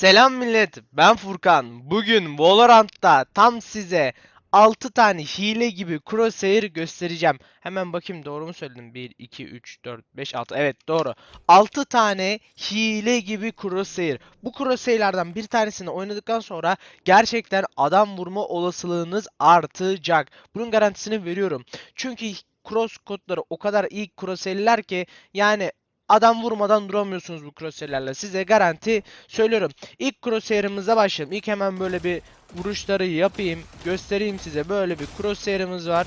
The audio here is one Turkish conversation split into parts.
Selam millet, ben Furkan. Bugün Valorant'ta tam size 6 tane hile gibi crosshair göstereceğim. Hemen bakayım doğru mu söyledim? 1, 2, 3, 4, 5, 6. Evet doğru. 6 tane hile gibi crosshair. Bu crosshair'lardan bir tanesini oynadıktan sonra gerçekten adam vurma olasılığınız artacak. Bunun garantisini veriyorum. Çünkü cross kodları o kadar iyi crosshair'ler ki yani adam vurmadan duramıyorsunuz bu crosshair'lerle. Size garanti söylüyorum. İlk crosshair'ımıza başlayalım. İlk hemen böyle bir vuruşları yapayım. Göstereyim size. Böyle bir crosshair'ımız var.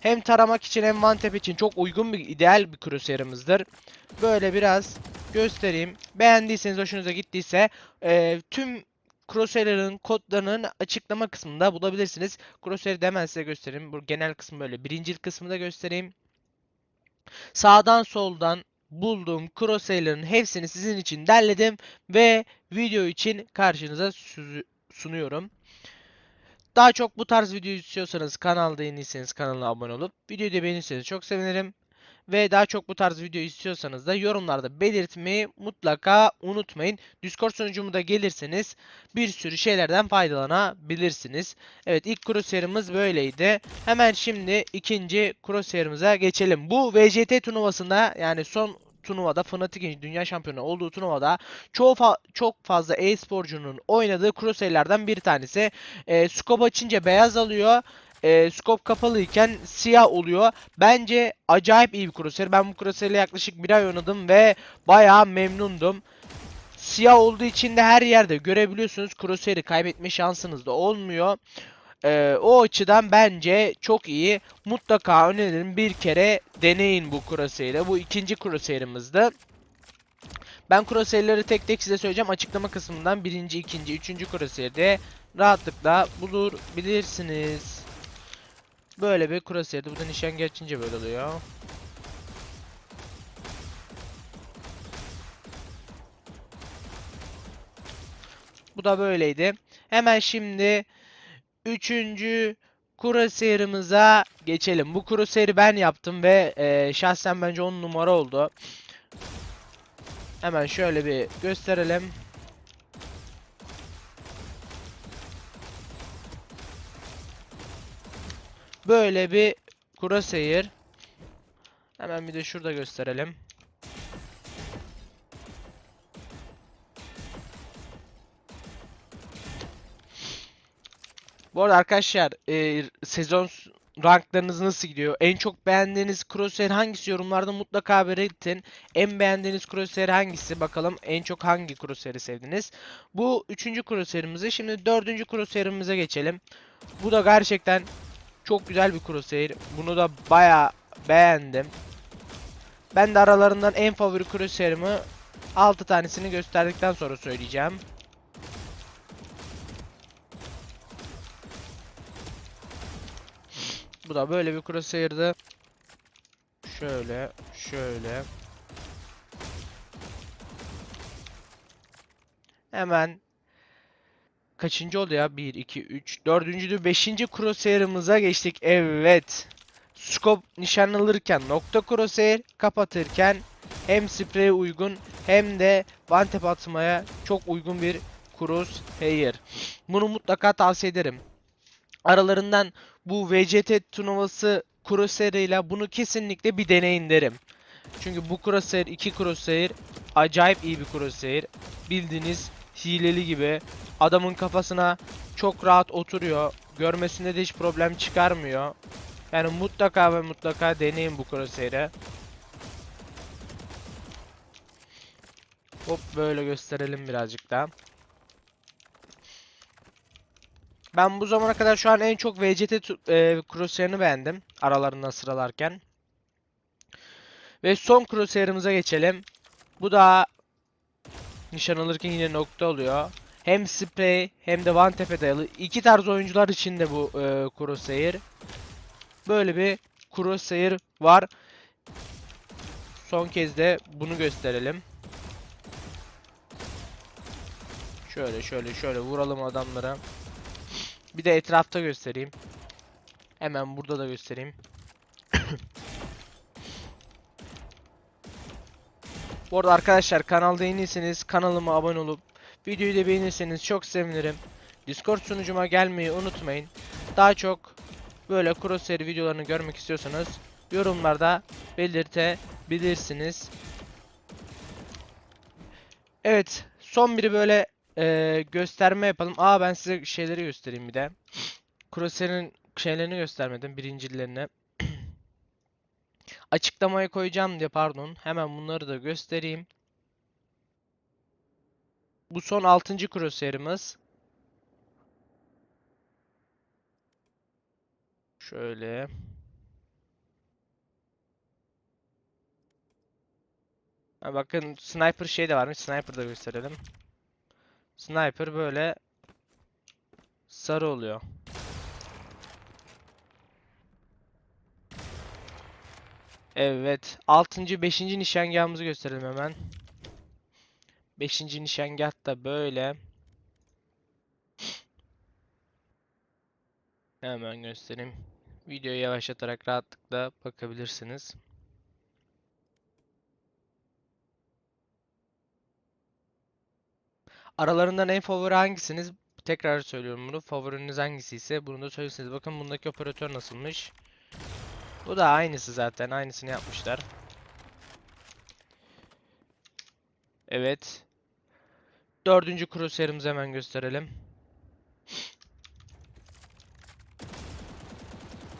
Hem taramak için hem one tap için çok uygun bir ideal bir crosshair'ımızdır. Böyle biraz göstereyim. Beğendiyseniz hoşunuza gittiyse eee, tüm Crosshair'ın kodlarının açıklama kısmında bulabilirsiniz. Crosshair'ı da hemen size göstereyim. Bu genel kısmı böyle. Birinci kısmı da göstereyim. Sağdan soldan bulduğum crosshair'ların hepsini sizin için derledim ve video için karşınıza sunuyorum. Daha çok bu tarz video istiyorsanız kanalda yeniyseniz kanala abone olup videoyu da beğenirseniz çok sevinirim. Ve daha çok bu tarz video istiyorsanız da yorumlarda belirtmeyi mutlaka unutmayın. Discord sunucumu da gelirseniz bir sürü şeylerden faydalanabilirsiniz. Evet ilk crosshair'ımız böyleydi. Hemen şimdi ikinci crosshair'ımıza geçelim. Bu VCT turnuvasında yani son turnuvada Fnatic'in dünya şampiyonu olduğu turnuvada çok fa- çok fazla e-sporcunun oynadığı crosshair'lerden bir tanesi. E, scope açınca beyaz alıyor. E, scope kapalıyken siyah oluyor. Bence acayip iyi bir crosshair. Ben bu crosshair'le yaklaşık bir ay oynadım ve bayağı memnundum. Siyah olduğu için de her yerde görebiliyorsunuz. Crosshair'i kaybetme şansınız da olmuyor. Ee, o açıdan bence çok iyi. Mutlaka öneririm bir kere deneyin bu crosshair'ı. Bu ikinci crosshair'ımızdı. Ben crosshair'ları tek tek size söyleyeceğim. Açıklama kısmından birinci, ikinci, üçüncü crosshair'de rahatlıkla bulabilirsiniz. Böyle bir crosshair'di. Bu da nişan geçince böyle oluyor. Bu da böyleydi. Hemen şimdi üçüncü crosshair'ımıza geçelim. Bu crosshair'i ben yaptım ve e, şahsen bence 10 numara oldu. Hemen şöyle bir gösterelim. Böyle bir crosshair. Hemen bir de şurada gösterelim. Bu arada arkadaşlar e, sezon ranklarınız nasıl gidiyor? En çok beğendiğiniz crosshair hangisi yorumlarda mutlaka belirtin. En beğendiğiniz crosshair hangisi? Bakalım en çok hangi crosshair'i sevdiniz? Bu üçüncü crosshair'imizi. Şimdi dördüncü crosshair'imize geçelim. Bu da gerçekten çok güzel bir crosshair. Bunu da baya beğendim. Ben de aralarından en favori crosshair'ımı 6 tanesini gösterdikten sonra söyleyeceğim. Bu da böyle bir crosshair'dı. Şöyle, şöyle. Hemen kaçıncı oldu ya? 1, 2, 3, 4. 5. crosshair'ımıza geçtik. Evet. Scope nişan alırken nokta crosshair, kapatırken hem spreye uygun hem de tap atmaya çok uygun bir crosshair. Bunu mutlaka tavsiye ederim. Aralarından bu VCT turnuvası crosshair ile bunu kesinlikle bir deneyin derim. Çünkü bu crosshair, iki crosshair acayip iyi bir crosshair. Bildiğiniz hileli gibi adamın kafasına çok rahat oturuyor. Görmesinde de hiç problem çıkarmıyor. Yani mutlaka ve mutlaka deneyin bu crosshair'ı. Hop böyle gösterelim birazcık daha. Ben bu zamana kadar şu an en çok VCT e, crosshair'ını beğendim. Aralarından sıralarken. Ve son crosshair'ımıza geçelim. Bu da nişan alırken yine nokta oluyor. Hem spray hem de one tap'e dayalı. İki tarz oyuncular için de bu e, crosshair. Böyle bir crosshair var. Son kez de bunu gösterelim. Şöyle şöyle şöyle vuralım adamlara. Bir de etrafta göstereyim. Hemen burada da göstereyim. Bu arada arkadaşlar kanalda yeniyseniz kanalıma abone olup Videoyu da beğenirseniz çok sevinirim. Discord sunucuma gelmeyi unutmayın. Daha çok böyle crosshair videolarını görmek istiyorsanız yorumlarda belirtebilirsiniz. Evet, son biri böyle eee, gösterme yapalım. Aa ben size şeyleri göstereyim bir de. Crosshair'in şeylerini göstermedim, birincilerini. Açıklamaya koyacağım diye pardon. Hemen bunları da göstereyim. Bu son 6. crosshair'ımız. Şöyle. Bakın sniper şey de varmış. Sniper da gösterelim. Sniper böyle sarı oluyor. Evet. 6. 5. nişangahımızı gösterelim hemen. 5. nişangah da böyle. Hemen göstereyim. Videoyu yavaşlatarak rahatlıkla bakabilirsiniz. Aralarından en favori hangisiniz? Tekrar söylüyorum bunu. Favoriniz hangisi ise bunu da söylerseniz. Bakın bundaki operatör nasılmış. Bu da aynısı zaten. Aynısını yapmışlar. Evet. Dördüncü crosshair'ımızı hemen gösterelim.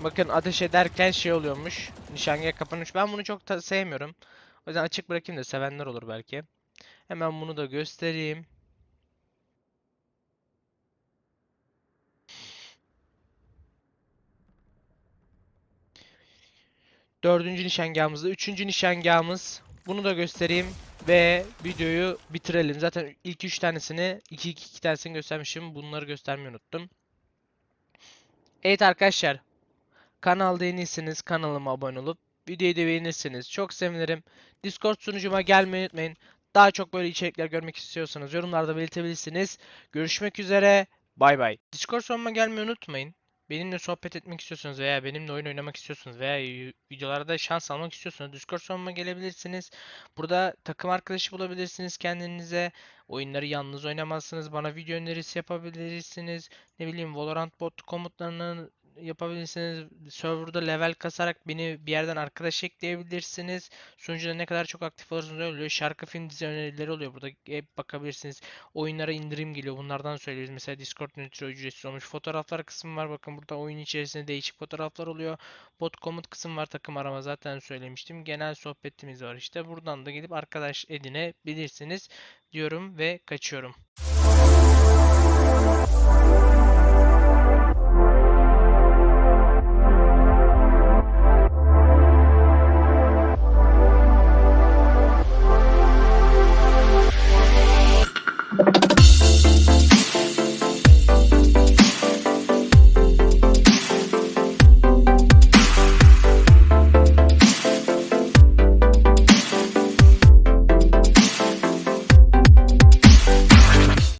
Bakın ateş ederken şey oluyormuş. Nişangah kapanmış. Ben bunu çok sevmiyorum. O yüzden açık bırakayım da sevenler olur belki. Hemen bunu da göstereyim. Dördüncü nişangahımızda. Üçüncü nişangahımız. Bunu da göstereyim. Ve videoyu bitirelim. Zaten ilk üç tanesini, iki iki, iki tanesini göstermişim. Bunları göstermeyi unuttum. Evet arkadaşlar. Kanalda yenisiniz. Kanalıma abone olup videoyu da beğenirseniz çok sevinirim. Discord sunucuma gelmeyi unutmayın. Daha çok böyle içerikler görmek istiyorsanız yorumlarda belirtebilirsiniz. Görüşmek üzere. Bay bay. Discord sunucuma gelmeyi unutmayın. Benimle sohbet etmek istiyorsanız veya benimle oyun oynamak istiyorsanız veya videolarda şans almak istiyorsanız Discord sunucuma gelebilirsiniz. Burada takım arkadaşı bulabilirsiniz kendinize. Oyunları yalnız oynamazsınız. Bana video önerisi yapabilirsiniz. Ne bileyim Valorant bot komutlarını yapabilirsiniz. Serverda level kasarak beni bir yerden arkadaş ekleyebilirsiniz. Sunucuda ne kadar çok aktif olursanız öyle. Şarkı film dizi önerileri oluyor. Burada hep bakabilirsiniz. Oyunlara indirim geliyor. Bunlardan söylüyoruz. Mesela Discord nitro ücretsiz olmuş. Fotoğraflar kısmı var. Bakın burada oyun içerisinde değişik fotoğraflar oluyor. Bot komut kısım var. Takım arama zaten söylemiştim. Genel sohbetimiz var işte. Buradan da gidip arkadaş edinebilirsiniz diyorum ve kaçıyorum.